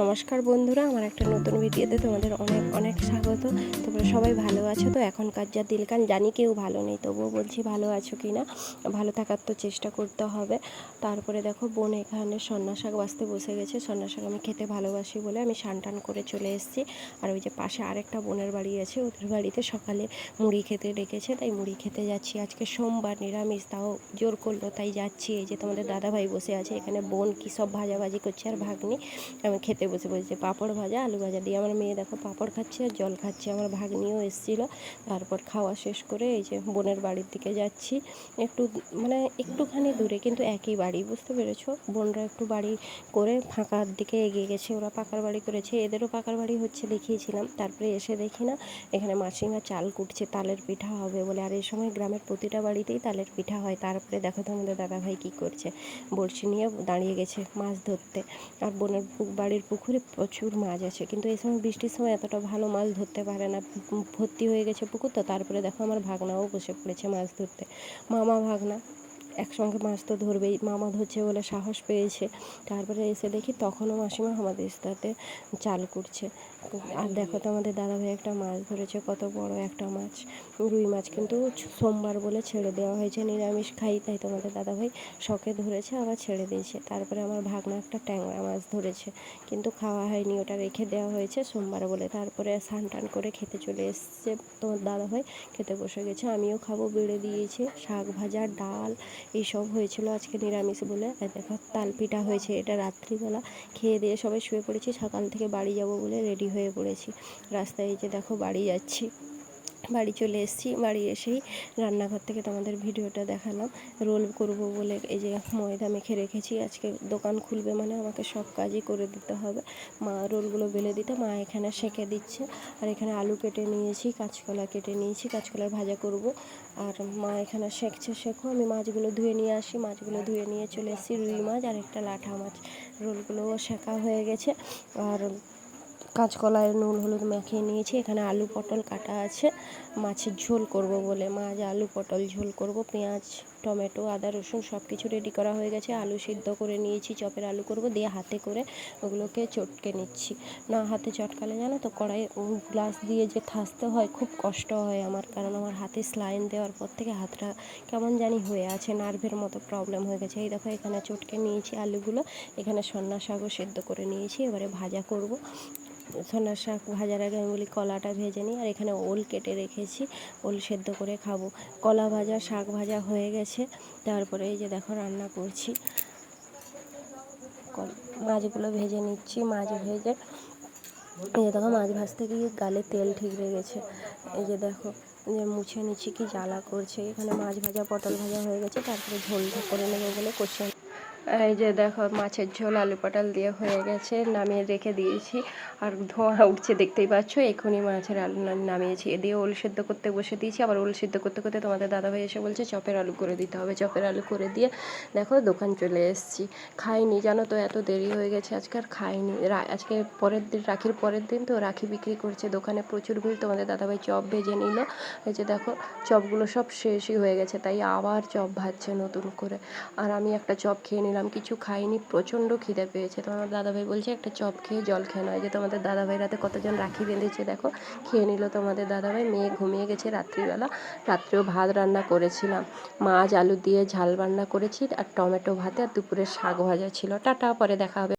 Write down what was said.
নমস্কার বন্ধুরা, আমার একটা নতুন ভিডিওতে তোমাদের অনেক অনেক স্বাগত। তোমরা সবাই ভালো আছো তো? এখনকার যা দিলকান, জানি কেউ ভালো নেই, তবুও বলছি ভালো আছো কি না ভালো থাকার তো চেষ্টা করতে হবে। তারপরে দেখো, বোন এখানে সন্না শাক বাঁচতে বসে গেছে। সন্না শাক আমি খেতে ভালোবাসি বলে আমি টান করে চলে এসেছি। আর ওই যে পাশে আরেকটা বোনের বাড়ি আছে, ওদের বাড়িতে সকালে মুড়ি খেতে ডেকেছে, তাই মুড়ি খেতে যাচ্ছি। আজকে সোমবার, নিরামিষ, তাও জোর করল, তাই যাচ্ছি। এই যে তোমাদের দাদাভাই বসে আছে, এখানে বোন কী সব ভাজাভাজি করছে আর ভাগ্নি, আমি খেতে বসে বসেছে পাঁপড় ভাজা, আলু ভাজা দিয়ে আমার মেয়ে দেখো পাঁপড় খাচ্ছে আর জল খাচ্ছে। আমার ভাগ্নিও এসেছিল। তারপর খাওয়া শেষ করে এই যে বোনের বাড়ির দিকে যাচ্ছি। একটু মানে একটুখানি দূরে কিন্তু একই বাড়ি, বুঝতে পেরেছ? বোনরা একটু বাড়ি করে ফাঁকার দিকে এগিয়ে গেছে। ওরা পাকার বাড়ি করেছে। এদেরও পাকার বাড়ি হচ্ছে দেখিয়েছিলাম। তারপরে এসে দেখি না, এখানে মাসিমা চাল কুটছে, তালের পিঠা হবে বলে। আর এই সময় গ্রামের প্রতিটা বাড়িতেই তালের পিঠা হয়। তারপরে দেখো তোমাদের দাদাভাই কী করছে। বড়শি নিয়ে দাঁড়িয়ে গেছে মাছ ধরতে। আর বোনের বাড়ির পুকুরে প্রচুর মাছ আছে। কিন্তু এই সময় বৃষ্টির সময় এতটা ভালো মাছ ধরতে পারে না। ভর্তি হয়ে গেছে পুকুর তো, তারপরে দেখো আমার ভাগনাও বসে পড়েছে মাছ ধরতে। মামা ভাগনা। একসঙ্গে মাছ তো ধরবেই, মামা ধরছে বলে সাহস পেয়েছে। তারপরে এসে দেখি তখনও মাসিমা আমাদের সাথে চাল করছে আর দেখো তো আমাদের দাদাভাই একটা মাছ ধরেছে, কত বড় একটা মাছ। রুই মাছ কিন্তু সোমবার বলে ছেড়ে দেওয়া হয়েছে, নিরামিষ খাই, তাই তোমাদের দাদাভাই শখে ধরেছে, আবার ছেড়ে দিয়েছে। তারপরে আমার ভাগনা একটা ট্যাংরা মাছ ধরেছে, কিন্তু খাওয়া হয়নি, ওটা রেখে দেওয়া হয়েছে সোমবার বলে। তারপরে স্নান টান করে খেতে চলে এসছে। তোমার দাদাভাই খেতে বসে গেছে, আমিও খাব, বেড়ে দিয়েছে, শাক ভাজা, ডাল এইসব হয়েছিল আজকে নিরামিষ বলে। দেখো, তালপিঠা হয়েছে এটা রাত্রিবেলা। খেয়ে দিয়ে সবাই শুয়ে পড়েছি, সকাল থেকে বাড়ি যাব বলে রেডি হয়ে পড়েছি। রাস্তায় যে দেখো, বাড়ি যাচ্ছি। বাড়ি চলে এসেছি। বাড়ি এসেই রান্নাঘর থেকে তোমাদের ভিডিওটা দেখালাম। রোল করব বলে এই যে ময়দা মেখে রেখেছি। আজকে দোকান খুলবে মানে আমাকে সব কাজই করে দিতে হবে। মা রোলগুলো বেলে দিতে, মা এখানে সেঁকে দিচ্ছে। আর এখানে আলু কেটে নিয়েছি, কাঁচকলা কেটে নিয়েছি, কাঁচকলার ভাজা করব। আর মা এখানে সেঁকছে শেখো আমি মাছগুলো ধুয়ে নিয়ে আসি। মাছগুলো ধুয়ে নিয়ে চলে এসেছি রুই মাছ আর একটা লাঠা মাছ। রোলগুলোও শেখা হয়ে গেছে। আর কাঁচকলায় নুন, হলুদ মাখিয়ে নিয়েছি। এখানে আলু পটল কাটা আছে। মাছের ঝোল করব বলে মাছ, আলু পটল ঝোল করব। পেঁয়াজ, টমেটো, আদা, রসুন সব কিছু রেডি করা হয়ে গেছে। আলু সিদ্ধ করে নিয়েছি, চপের আলু করব। দিয়ে হাতে করে ওগুলোকে চটকে নিচ্ছি। না, হাতে চটকালে জানো তো কড়াই গ্লাস দিয়ে যে ঠাসতে হয়, খুব কষ্ট হয় আমার। কারণ আমার হাতে স্লাইন দেওয়ার পর থেকে হাতটা কেমন জানি হয়ে আছে নার্ভের মতো প্রবলেম হয়ে গেছে। এই দেখো, এখানে চটকে নিয়েছি আলুগুলো। এখানে সন্না শাকও সেদ্ধ করে নিয়েছি। এবারে ভাজা করব। ছোলার শাক ভাজার আগে আমি বলি কলাটা ভেজে নিই, আর এখানে ওল কেটে রেখেছি, ওল সেদ্ধ করে খাব। কলা ভাজা, শাক ভাজা হয়ে গেছে, তারপরে এই যে দেখো রান্না করছি। মাছগুলো ভেজে নিচ্ছি, মাছ ভেজে, এই যে দেখো মাছ ভাজতে গিয়ে গালে তেল ঠিক লেগেছে এই যে দেখো যে মুছে নিচ্ছি কি জ্বালা করছে। এখানে মাছ ভাজা, পটল ভাজা হয়ে গেছে, তারপরে ঝোলটা করে নেব বলে কষে এই যে দেখো মাছের ঝোল, আলু পটল দিয়ে হয়ে গেছে, নামিয়ে রেখে দিয়েছি। আর ধোঁয়া উঠছে, দেখতেই পাচ্ছ, এখনই মাছের আলু নামিয়েছি। এ দিয়ে ওল সিদ্ধ করতে বসে দিয়েছি, আবার ওল সিদ্ধ করতে করতে তোমাদের দাদাভাই এসে বলছে, চপের আলু করে দিতে হবে, চপের আলু করে দিয়ে দেখো দোকান চলে এসেছি। খাইনি, জানো তো এত দেরি হয়ে গেছে, আজকে আর খাইনি। আজকে পরের দিন রাখির পরের দিন তো রাখি বিক্রি করছে, দোকানে প্রচুর ভিড়, তোমাদের দাদাভাই চপ ভেজে নিল। এই যে দেখো, চপগুলো সব শেষই হয়ে গেছে, তাই আবার চপ ভাজছে নতুন করে। আর আমি একটা চপ খেয়ে নিলাম কিছু খাইনি, প্রচণ্ড খিদে পেয়েছে। তো আমার দাদাভাই বলছে, একটা চপ খেয়ে জল খেয়ে নয় যে তোমাদের দাদাভাই রাতে কতজন রাখি বেঁধেছে, দেখো, খেয়ে নিল তোমাদের দাদাভাই। মেয়ে ঘুমিয়ে গেছে রাত্রিবেলা, রাত্রেও ভাত রান্না করেছিলাম। মাছ, আলু দিয়ে ঝাল রান্না করেছি, আর টমেটো ভাতে আর দুপুরের শাক ভাজা ছিল। টাটা, পরে দেখা হবে।